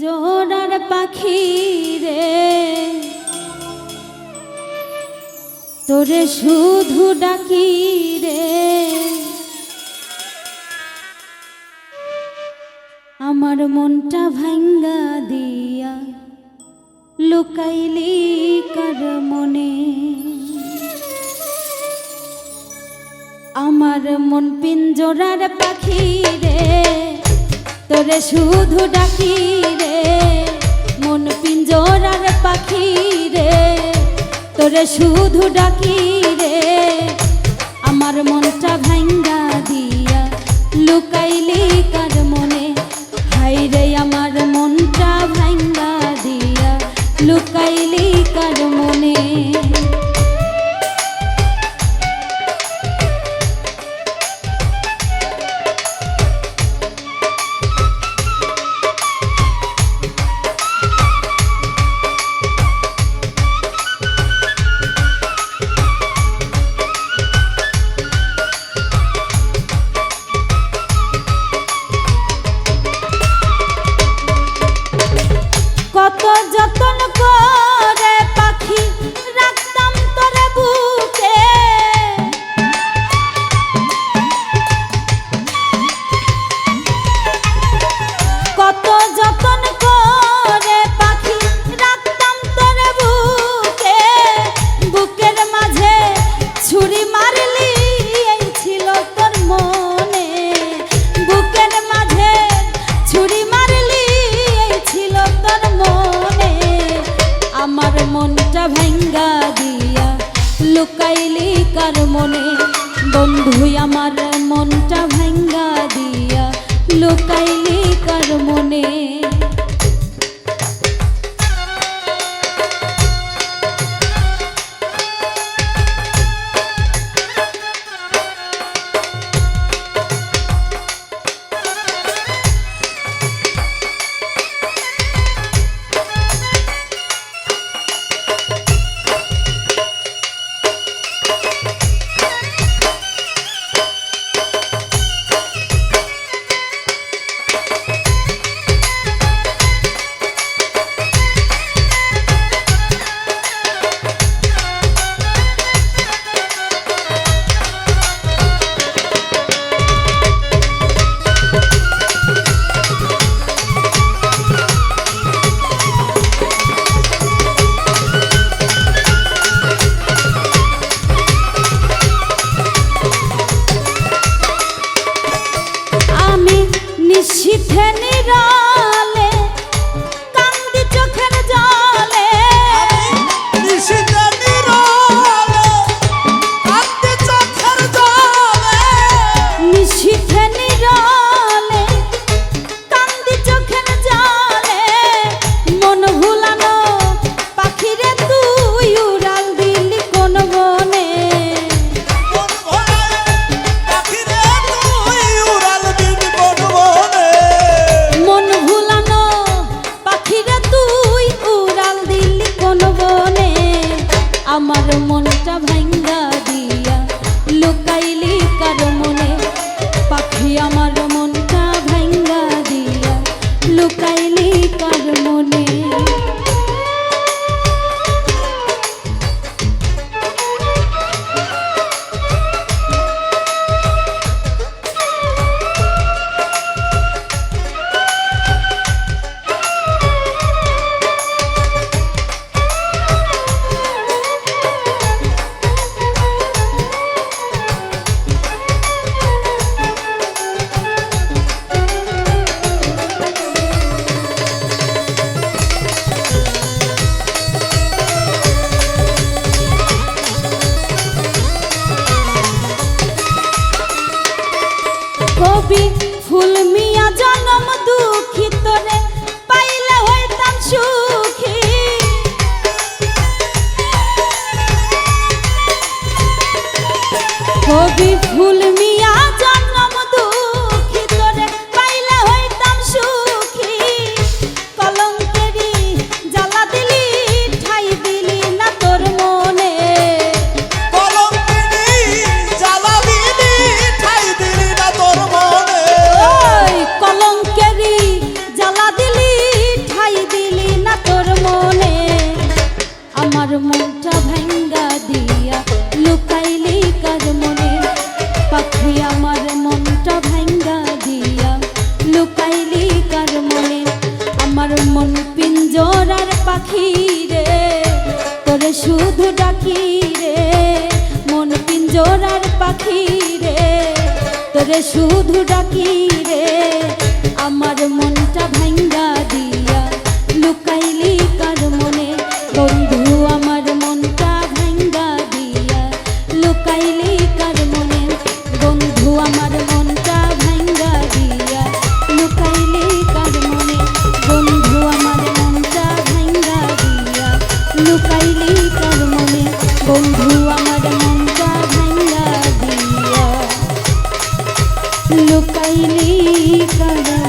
পিঞ্জরার পাখি রে। তোরে শুধু ডাকি রে। আমার মনটা ভাঙ্গা দিয়া লুকাইলি কার মনে। আমার মন পিঞ্জরার পাখি রে। তোরে শুধু ডাকি রে, মন পিঞ্জরার পাখি রে। তোরে শুধু ডাকি রে, আমার মনটা ভাঙ্গা দিয়া লুকাইলি কার বন্ধু আমার মনটা ভাঙ্গা দিয়া লুকাইলি আমার মনটা ভাঙ্গা দিয়া লুকাইলি কার মনে? পাখি আমার মনটা ভাঙ্গা দিয়া লুকাইলি কার শুধু ডাকি রে, আমার মনটা ভাঙ্গা দিয়া লুকাইলি কার মনে? বন্ধু, আমার মনটা ভাঙ্গা দিয়া লুকাইলি কার মনে? বন্ধু, আমার মনটা লুকাইলি কারা?